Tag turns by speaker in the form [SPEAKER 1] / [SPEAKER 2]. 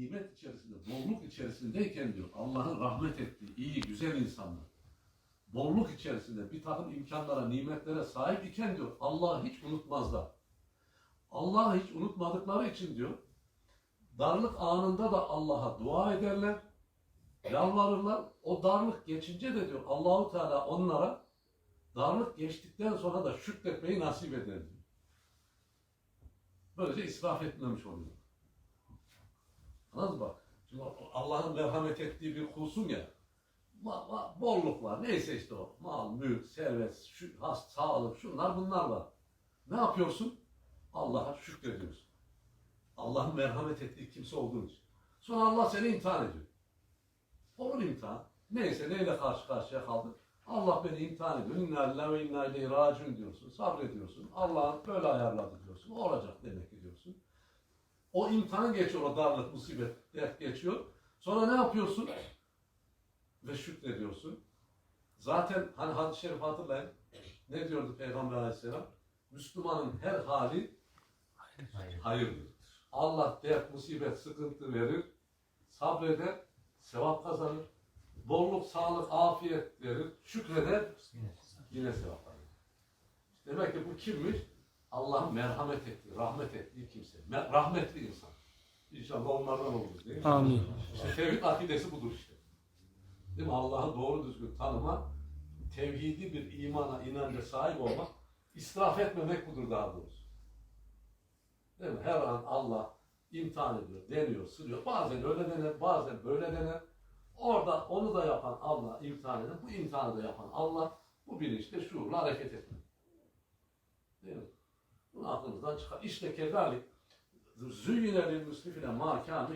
[SPEAKER 1] nimet içerisinde, bolluk içerisindeyken diyor Allah'ın rahmet ettiği iyi, güzel insanlar bolluk içerisinde bir takım imkanlara, nimetlere sahip iken diyor Allah'ı hiç unutmazlar. Allah'ı hiç unutmadıkları için diyor darlık anında da Allah'a dua ederler, yalvarırlar. O darlık geçince de diyor Allahu Teala onlara darlık geçtikten sonra da şükretmeyi nasip eder diyor. Böylece israf etmemiş oluyor. Mı bak? Şimdi Allah'ın merhamet ettiği bir kulsun ya. Ma, ma, bolluk var. Neyse işte o. Mal, mülk, servet, şu, has, sağlık, şunlar bunlar var. Ne yapıyorsun? Allah'a şükrediyorsun. Allah'ın merhamet ettiği kimse olduğun için. Sonra Allah seni imtihan ediyor. Olur imtihan. Neyse neyle karşı karşıya kaldın? Allah beni imtihan ediyor. İnna lillahi ve inna ileyhi raciun diyorsun. Sabrediyorsun. Allah böyle ayarladı diyorsun. Olacak. O imtihan geçiyor, o darlık, musibet, dert geçiyor. Sonra ne yapıyorsun? Ve şükrediyorsun. Zaten hani hadis-i şerif hatırlayın. Ne diyordu Peygamber aleyhisselam? Müslümanın her hali hayırdır. Allah dert, musibet, sıkıntı verir. Sabreder, sevap kazanır. Bolluk, sağlık, afiyet verir. Şükreder, yine sevap alır. Demek ki bu kimmiş? Allah'ın merhamet ettiği, rahmet ettiği kimse. Rahmetli insan. İnşallah onlardan oluruz değil mi?
[SPEAKER 2] Amin.
[SPEAKER 1] İşte tevhid akidesi budur işte. Değil mi? Allah'ı doğru düzgün tanıma, tevhidi bir imana, inanca sahip olmak, israf etmemek budur daha doğrusu. Değil mi? Her an Allah imtihan ediyor, deniyor, sırıyor. Bazen öyle dener, bazen böyle dener. Orada onu da yapan Allah imtihan eder, bu imtihanı da yapan Allah bu bilinçle şuurla hareket etmek. Aklınızdan çıkar. İşte kezalik züyyine lil müsrifine ma kânu